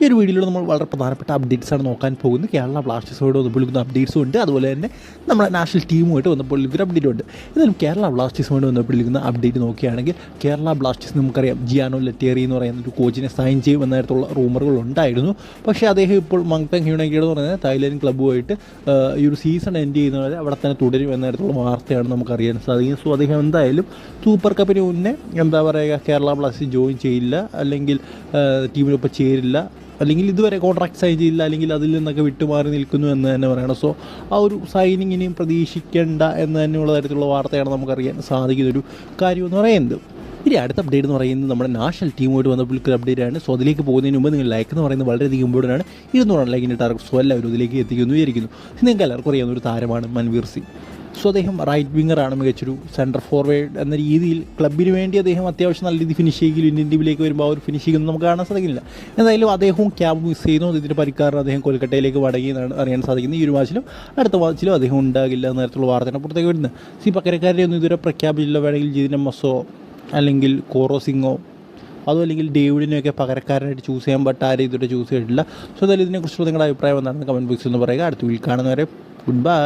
ഈ ഒരു വീഡിയോയിൽ നമ്മൾ വളരെ പ്രധാനപ്പെട്ട അപ്ഡേറ്റ്സ് ആണ് നോക്കാൻ പോകുന്നത്. കേരള ബ്ലാസ്റ്റേഴ്സോട് വിളിക്കുന്ന അപ്ഡേറ്റ്സും ഉണ്ട്. അതുപോലെ തന്നെ നമ്മുടെ നാഷണൽ ടീമുമായിട്ട് വന്നപ്പോൾ ഇവർ അപ്ഡേറ്റും ഉണ്ട്. എന്നാലും കേരള ബ്ലാസ്റ്റേഴ്സുമായിട്ട് വന്നപ്പോൾ വിളിക്കുന്ന അപ്ഡേറ്റ് നോക്കുകയാണെങ്കിൽ കേരള ബ്ലാസ്റ്റേഴ്സ് നമുക്കറിയാം ജിയാനോ ലെറ്റേറി എന്ന് പറയുന്ന ഒരു കോച്ചിനെ സൈൻ ചെയ്യും എന്നായിട്ടുള്ള റൂമറുകൾ ഉണ്ടായിരുന്നു. പക്ഷേ അദ്ദേഹം ഇപ്പോൾ മങ്തങ് യുണൈറ്റഡ് എന്ന് പറയുന്നത് തായ്ലൻഡ് ക്ലബ്ബുമായിട്ട് ഈ ഒരു സീസൺ എൻഡ് ചെയ്യുന്നവരെ അവിടെ തന്നെ തുടരും എന്നായിട്ടുള്ള വാർത്തയാണ് നമുക്കറിയാൻ സാധിക്കുന്നത്. സോ അദ്ദേഹം എന്തായാലും സൂപ്പർ കപ്പിന് മുന്നേ എന്താ പറയുക കേരള ബ്ലാസ്റ്റേഴ്സ് ജോയിൻ ചെയ്യില്ല. അല്ലെങ്കിൽ ടീമിനൊപ്പം ചേരില്ല. അല്ലെങ്കിൽ ഇതുവരെ കോൺട്രാക്ട് സൈൻ ചെയ്തില്ല അല്ലെങ്കിൽ അതിൽ നിന്നൊക്കെ വിട്ടുമാറി നിൽക്കുന്നു എന്ന് തന്നെ പറയണം. സോ ആ ഒരു സൈനിങ് ഇനിയും പ്രതീക്ഷിക്കേണ്ട എന്ന് തന്നെയുള്ള തരത്തിലുള്ള വാർത്തയാണ് നമുക്കറിയാൻ സാധിക്കുന്ന ഒരു കാര്യം എന്ന് പറയുന്നത്. ഇനി അടുത്ത അപ്ഡേറ്റ് എന്ന് പറയുന്നത് നമ്മുടെ നാഷണൽ ടീമുമായിട്ട് വന്നപ്പോൾ ഒരു അപ്ഡേറ്റ് ആണ്. സോ അതിലേക്ക് പോകുന്നതിന് മുമ്പ് നിങ്ങൾ ലൈക്ക് എന്ന് പറയുന്നത് വളരെയധികം ഇമ്പോർട്ടന്റ് ആണ്. ഇരുന്നൂറാണ് ലൈക്കിന്റെ ടാർഗറ്റ് സോ എല്ലാവരും ഇതിലേക്ക് എത്തിക്കുന്നു വിചാരിക്കുന്നു. നിങ്ങൾക്ക് എല്ലാവർക്കും അറിയാവുന്ന ഒരു താരമാണ് മൻവീർ സിംഗ്. സോ അദ്ദേഹം റൈറ്റ് വിങ്ങറാണ് മികച്ചൊരു സെന്റർ ഫോർവേഡ് എന്ന രീതിയിൽ ക്ലബിന് വേണ്ടി അദ്ദേഹം അത്യാവശ്യം നല്ല രീതിയിൽ ഫിനിഷ് ചെയ്യുകയും ഇന്ത്യൻ ടീമിലേക്ക് വരുമ്പോൾ ആ ഒരു ചെയ്യുന്നത് നമുക്ക് കാണാൻ സാധിക്കില്ല എന്തായാലും അദ്ദേഹവും ക്യാബ് മിസ് ചെയ്യുന്നു. ഇതിന്റെ പരിക്കാരൻ അദ്ദേഹം കൊൽക്കട്ടയിലേക്ക് മടങ്ങി എന്നാണ് അറിയാൻ സാധിക്കുന്നത്. ഈ ഒരു മാച്ചിലും അടുത്ത മാച്ചിലും അദ്ദേഹം ഉണ്ടാകില്ല എന്ന തരത്തിലുള്ള വാർത്തയാണ് പുറത്തേക്ക് വരുന്നത്. സി പക്കരക്കാരെ ഒന്നും ഇതുവരെ പ്രഖ്യാപിച്ചില്ല. വേണമെങ്കിൽ ജിതിൻ എമ്മസോ അല്ലെങ്കിൽ കോറോ സിംഗോ അതും അല്ലെങ്കിൽ ഡേവിഡിനെയൊക്കെ പകരക്കാരനായിട്ട് ചൂസ് ചെയ്യാൻ പറ്റ ആരും ഇതുവരെ ചൂസ് ചെയ്തിട്ടില്ല. സോ എന്തായാലും ഇതിനെക്കുറിച്ചുള്ള നിങ്ങളുടെ അഭിപ്രായം എന്താണെന്ന് കമന്റ് ബോക്സിൽ ഒന്ന് പറയുക. അടുത്ത വീട്ടിൽ കാണുന്നവരെ ഗുഡ് ബൈ